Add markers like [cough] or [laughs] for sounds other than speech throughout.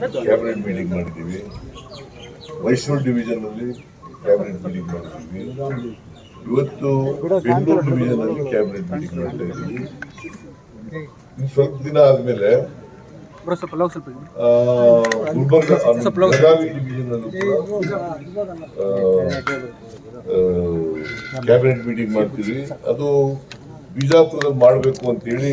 Cabinet meeting ಮಾಡಿದ್ದೀವಿ Mysuru division ಅಲ್ಲಿ cabinet meeting ಮಾಡಿದ್ದೀವಿ ಇವತ್ತು ಬೆಂಗಳೂರು ಡಿವಿಷನ್ ಅಲ್ಲಿ ಕ್ಯಾಬಿನೆಟ್ ಮೀಟಿಂಗ್ ಮಾಡ್ತಾ ಇದ್ದೀವಿ ಇನ್ನು ಸ್ವಲ್ಪ ದಿನ ಆದಮೇಲೆ ಗುಲ್ಬರ್ಗ ಬೆಳಗಾವಿ ಡಿವಿಷನ್ ಅಲ್ಲೂ ಕೂಡ ಕ್ಯಾಬಿನೆಟ್ ಮೀಟಿಂಗ್ ಮಾಡ್ತೀವಿ. ಅದು ಬಿಜಾಪುರದಲ್ಲಿ ಮಾಡಬೇಕು ಅಂತೇಳಿ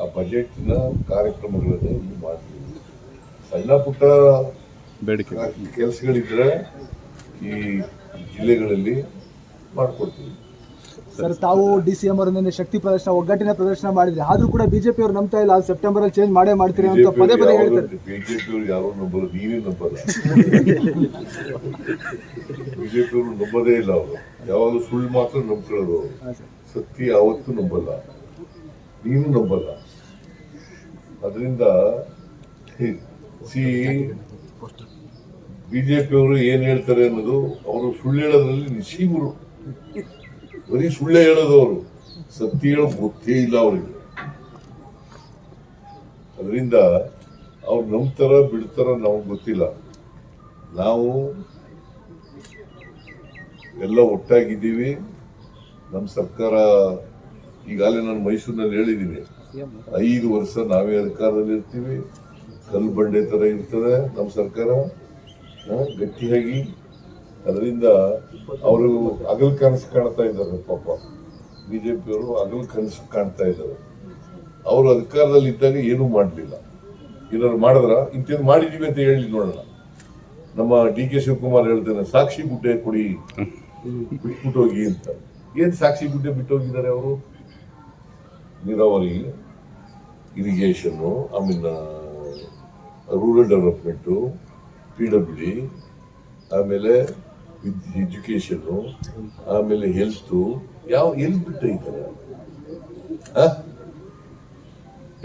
ಆ ಬಜೆಟ್ನ ಕಾರ್ಯಕ್ರಮಗಳನ್ನು ಇಲ್ಲಿ ಮಾಡ್ತೀವಿ. ಸಣ್ಣ ಪುಟ್ಟ ಬೇಡಿಕೆ. ಕೆಲಸಗಳಿದ್ರೆ ಈ ಜಿಲ್ಲೆಗಳಲ್ಲಿ ಮಾಡ್ಕೊಡ್ತೀವಿ. ಸರ್ ತಾವು ಡಿ ಸಿ ಎಂ ಅವರನ್ನೇ ಶಕ್ತಿ ಪ್ರದರ್ಶನ ಒಗ್ಗಟ್ಟಿನ ಪ್ರದರ್ಶನ ಮಾಡಿದ್ರೆ. ಆದ್ರೂ ಕೂಡ ಬಿಜೆಪಿ ಅವರು ನಂಬ್ತಾ ಇಲ್ಲ ಸೆಪ್ಟೆಂಬರ್ ಅಲ್ಲಿ ಚೇಂಜ್ ಮಾಡೇ ಮಾಡ್ತೀರಿ ಅಂತ ಪದೇ ಪದೇ ಹೇಳ್ತಾರೆ. ಬಿಜೆಪಿ ಅವರು ಯಾರು ನಂಬಲ್ಲ ನೀವೇ ನಂಬಲ್ಲ. ಬಿಜೆಪಿ ಅವರು ನಂಬದೇ ಇಲ್ಲ ಅವರು. ಯಾವಾಗಲೂ ಸುಳ್ಳು ಮಾತ್ರ ನಂಬ್ಕೊಳ್ಳೋದು ಸತ್ಯ ಯಾವತ್ತೂ ನಂಬಲ್ಲ. ನೀನು ನಂಬಲ್ಲ. ಅದರಿಂದ ಸಿ ಬಿಜೆಪಿ ಅವರು ಏನ್ ಹೇಳ್ತಾರೆ ಅನ್ನೋದು ಅವರು ಸುಳ್ಳು ಹೇಳೋದ್ರಲ್ಲಿ ನಿಶೀಮರು ಬರೀ ಸುಳ್ಳೇ ಹೇಳೋದು ಅವರು ಸತ್ಯ ಹೇಳೋದು ಗೊತ್ತೇ ಇಲ್ಲ ಅವರಿಗೆ. ಅದರಿಂದ ಅವ್ರು ನಂಬ್ತಾರ ಬಿಡ್ತಾರ ನಮಗೆ ಗೊತ್ತಿಲ್ಲ. ನಾವು ಎಲ್ಲ ಒಟ್ಟಾಗಿದ್ದೀವಿ. ನಮ್ಮ ಸರ್ಕಾರ ಈಗಾಗಲೇ ನಾನು ಮೈಸೂರಿನಲ್ಲಿ ಹೇಳಿದ್ದೀನಿ. ಐದು ವರ್ಷ ನಾವೇ ಅಧಿಕಾರದಲ್ಲಿ ಇರ್ತೀವಿ. ಕಲ್ಲು ಬಂಡೆ ಥರ ಇರ್ತದೆ ನಮ್ಮ ಸರ್ಕಾರ. ಗಟ್ಟಿಯಾಗಿ. ಅದರಿಂದ ಅವರು ಹಗಲ್ ಕನಸು ಕಾಣ್ತಾ ಇದ್ದಾರೆ ಪಾಪ. ಬಿಜೆಪಿಯವರು ಹಗಲ್ ಕನಸು ಕಾಣ್ತಾ ಇದ್ದಾರೆ. ಅವರು ಅಧಿಕಾರದಲ್ಲಿ ಇದ್ದಾಗ ಏನೂ ಮಾಡಲಿಲ್ಲ. ಏನಾದ್ರು ಮಾಡಿದ್ರ? ಇಂಥದ್ದು ಮಾಡಿದೀವಿ ಅಂತ ಹೇಳಿ ನೋಡೋಣ. ನಮ್ಮ ಡಿ ಕೆ ಶಿವಕುಮಾರ್ ಹೇಳ್ತಾನೆ, ಸಾಕ್ಷಿ ಗುಡ್ಡೆ ಕೊಡಿ ಬಿಟ್ಬಿಟ್ಟೋಗಿ ಅಂತ. ಏನು ಸಾಕ್ಷಿ ಗುಡ್ಡೆ ಬಿಟ್ಟು ಹೋಗಿದ್ದಾರೆ ಅವರು? ನೀರಾವರಿ irrigation I mean rural development P W D ಆಮೇಲೆ ಎಜುಕೇಷನ್ನು ಆಮೇಲೆ ಹೆಲ್ತು ಯಾವ ಎಲ್ಲಿ ಬಿಟ್ಟು ಇದ್ದಾರೆ?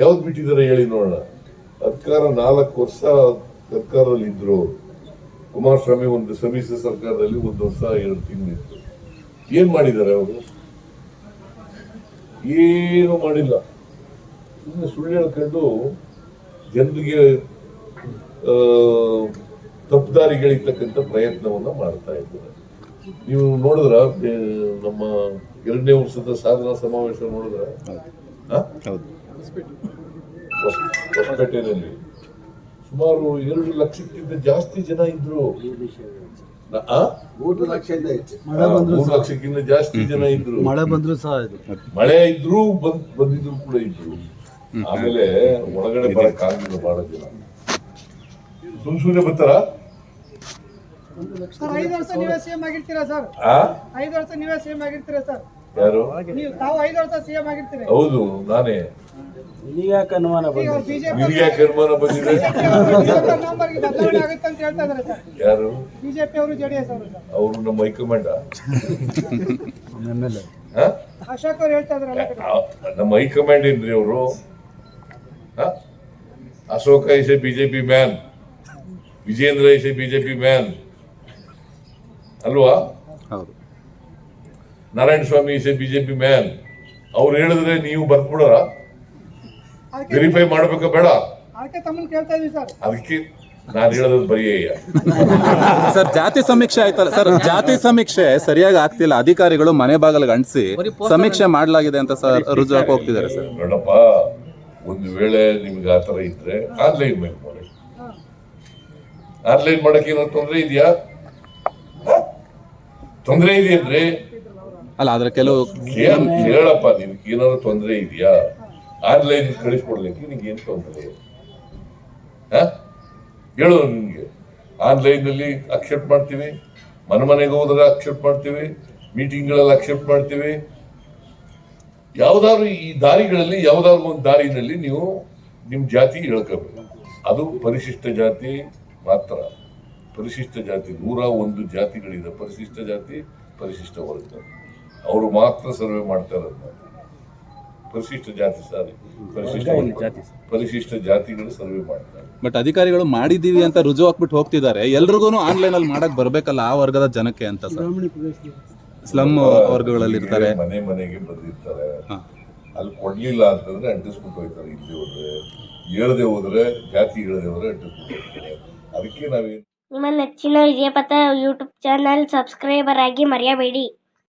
ಯಾವ್ದು ಬಿಟ್ಟಿದ್ದಾರೆ ಹೇಳಿ ನೋಡೋಣ. ಸರ್ಕಾರ ನಾಲ್ಕು ವರ್ಷ ಸರ್ಕಾರದಲ್ಲಿ ಇದ್ರು. ಕುಮಾರಸ್ವಾಮಿ ಒಂದು ಸಮಿಶ್ರ ಸರ್ಕಾರದಲ್ಲಿ ಒಂದು ವರ್ಷ ಎರಡು ತಿಂಗಳಿತ್ತು. ಏನ್ ಮಾಡಿದ್ದಾರೆ ಅವರು? ಏನು ಮಾಡಿಲ್ಲ. ಸುಮ್ಮನೆ ಸುಳ್ಳು ಹೇಳ್ಕೊಂಡು ಜನರಿಗೆ ತಪ್ಪುದಾರಿಗಳಿರ್ತಕ್ಕಂಥ ಪ್ರಯತ್ನವನ್ನ ಮಾಡ್ತಾ ಇದ್ದಾರೆ. ನೀವು ನೋಡಿದ್ರ ನಮ್ಮ ಎರಡನೇ ವರ್ಷದ ಸಾಧನಾ ಸಮಾವೇಶ ನೋಡಿದ್ರ? ಹೊಸಪೇಟೆಯಲ್ಲಿ. ಸುಮಾರು ಎರಡು ಲಕ್ಷಕ್ಕಿಂತ ಜಾಸ್ತಿ ಜನ ಇದ್ರು? ಮೂರು ಲಕ್ಷದಿಂದ ಹೆಚ್ಚು. ಮೂರು ಲಕ್ಷಕ್ಕಿಂತ ಜಾಸ್ತಿ ಜನ ಇದ್ರು. ಮಳೆ ಬಂದ್ರು ಸಹ ಇದು. ಮಳೆ ಇದ್ರು ಬಂದ್ ಬಂದಿದ್ರು ಕೂಡ ಇದ್ರು. ಆಮೇಲೆ ಒಳಗಡೆ ಬರಕ್ ಆಗಿಲ್ಲ ಬಹಳ ಜನ. ಸುಮ್ ಸುಮ್ನೆ ಬರ್ತಾರ? ಸರ್ ಐದು ವರ್ಷ ನೀವೇ ಸಿಎಂ ಆಗಿರ್ತೀರಾ ಸರ್? ಆ? ಐದು ವರ್ಷ ನೀವೇ ಸಿಎಂ ಆಗಿರ್ತೀರಾ ಸರ್? ಯಾರು? ನೀವು ತಾವು ಐದು ವರ್ಷ ಸಿಎಂ ಆಗಿರ್ತೀರಾ. ಹೌದು ನಾನೇ. ಈಗ ಬಿಜೆಪಿ ನಿನಗೆ ಯಾಕೆ ಅನುಮಾನ ಬಂದಿದೆ. ನವಂಬರ್ಗೆ ಬದಲಾವಣೆ ಆಗುತ್ತೆ ಅಂತ ಹೇಳ್ತಾ ಇದಾರೆ ಸರ್. ಯಾರು? ಬಿಜೆಪಿ ಅವರು ಜೆಡಿಎಸ್ ಅವರು ಸರ್. ಅವರು ನಮ್ಮ ಹೈಕಮಾಂಡ್. ಅಶೋಕ್ ಅವ್ರು ಹೇಳ್ತಾ ಇದಾರೆ ಎಲ್ಲ ಕಡೆ. ನಮ್ಮ ಹೈಕಮಾಂಡ್ ಏನ್ರಿ ಅವರು? Ashoka is a BJP man. Vijendra is a BJP man. ಅಲ್ವಾ? ಹೌದು. Narayana Swamy is a BJP man. ಅವ್ರು ಹೇಳಿದ್ರೆ ನೀವು ಬರ್ದ್ಬಿಡೋರ? ಅದಕ್ಕೆ ವೆರಿಫೈ ಮಾಡಬೇಕು ಬೇಡ. ಅದಕ್ಕೆ ತಮ್ಮನ್ನ ಕೇಳ್ತಾ ಇದೀವಿ ಸರ್. ಅದಕ್ಕೆ ನಾನು ಹೇಳೋದು ಬರೀ [laughs] ಸರ್ ಜಾತಿ ಸಮೀಕ್ಷೆ ಆಯ್ತಲ್ಲ? ಸರ್ ಜಾತಿ ಸಮೀಕ್ಷೆ ಸರಿಯಾಗಿ ಆಗ್ತಿಲ್ಲ. ಅಧಿಕಾರಿಗಳು ಮನೆ ಬಾಗಲಿಗೆ ಅಂಟಿಸಿ ಸಮೀಕ್ಷೆ ಮಾಡಲಾಗಿದೆ ಅಂತ ಸರ್ ರುಜುವಾಕ್ ಹೋಗ್ತಿದ್ದಾರೆ ಸರ್. ನೋಡಪ್ಪ ಒಂದು ವೇಳೆ ನಿಮ್ಗೆ ಆ ಥರ ಇದ್ರೆ ಆನ್ಲೈನ್ ಮೇಲೆ ಮಾಡಿ. ಆನ್ಲೈನ್ ಮಾಡಕ್ಕೆ ಏನೋ ತೊಂದರೆ ಇದೆಯಾ? ತೊಂದರೆ ಇದೆಯೇನ್ರಿ ಅಲ್ಲ ಆದ್ರೆ ಕೆಲವು ಕೇಳ್ ಕೇಳಪ್ಪ ನಿಮ್ಗೆ ಏನಾದ್ರು ತೊಂದರೆ ಇದೆಯಾ? ಆನ್ಲೈನ್ ಕಳಿಸ್ಕೊಡ್ಲಿಕ್ಕೆ ನಿಂಗೆ ಏನು ತೊಂದರೆ? ಹೇಳು ನಿಮಗೆ ಆನ್ಲೈನ್ ಅಲ್ಲಿ ಅಕ್ಸೆಪ್ಟ್ ಮಾಡ್ತೀವಿ. ಮನೆ ಮನೆಗೆ ಹೋದ್ರೆ ಅಕ್ಸೆಪ್ಟ್ ಮಾಡ್ತೀವಿ. ಮೀಟಿಂಗ್ಗಳಲ್ಲಿ ಅಕ್ಸೆಪ್ಟ್ ಮಾಡ್ತೀವಿ. ಯಾವ್ದಾದ್ರು ಈ ದಾರಿಗಳಲ್ಲಿ, ಯಾವ್ದಾದ್ರು ಒಂದು ದಾರಿನಲ್ಲಿ ನೀವು ನಿಮ್ಮ ಜಾತಿ ಹೇಳ್ಕೋಬೇಕು. ಅದು ಪರಿಶಿಷ್ಟ ಜಾತಿ ಮಾತ್ರ. ಪರಿಶಿಷ್ಟ ಜಾತಿ, ನೂರ ಒಂದು ಜಾತಿಗಳಿದೆ. ಪರಿಶಿಷ್ಟ ಜಾತಿ, ಪರಿಶಿಷ್ಟ ವರ್ಗ. ಅವರು ಮಾತ್ರ ಸರ್ವೆ ಮಾಡ್ತಾ ಇರೋದು ಪರಿಶಿಷ್ಟ ಜಾತಿ ಸಾರಿ ಪರಿಶಿಷ್ಟ. ಪರಿಶಿಷ್ಟ ಜಾತಿಗಳು ಸರ್ವೆ ಮಾಡ್ತಾರೆ. ಬಟ್ ಅಧಿಕಾರಿಗಳು ಮಾಡಿದೀವಿ ಅಂತ ರುಜು ಹಾಕ್ಬಿಟ್ಟು ಹೋಗ್ತಿದ್ದಾರೆ. ಎಲ್ರಿಗೂ ಆನ್ಲೈನ್ ಅಲ್ಲಿ ಮಾಡಕ್ ಬರ್ಬೇಕಲ್ಲ ಆ ವರ್ಗದ ಜನಕ್ಕೆ ಅಂತ ಸರ್. ಸ್ಲಮ್ ವರ್ಗಗಳಲ್ಲಿ ಇರ್ತಾರೆ. ಮನೆ ಮನೆಗೆ ಬಂದಿರ್ತಾರೆ. ಹಾ. ಅಲ್ಲಿ ಕೊಡ್ಲಿಲ್ಲ ಅಂತಂದ್ರೆ ಅಂಟಿಸ್ಬಿಟ್ಟು ಹೋಗ್ತಾರೆ ಇಲ್ಲಿ ಹೋದ್ರೆ. ಹೇಳದೆ ಹೋದ್ರೆ ಜಾತಿ ಹೇಳದೆ ಹೋದ್ರೆ ಅಂಟಿಸ್ಬಿಟ್ಟು ಹೋಗ್ತಾರೆ. ಅದಕ್ಕೆ ನಾವೇನು ನಿಮ್ಮ ನೆಚ್ಚಿನ ವಿಜಯಪಥ ಯೂಟ್ಯೂಬ್ ಚಾನಲ್ ಸಬ್ಸ್ಕ್ರೈಬರ್ ಆಗಿ ಮರೆಯಬೇಡಿ.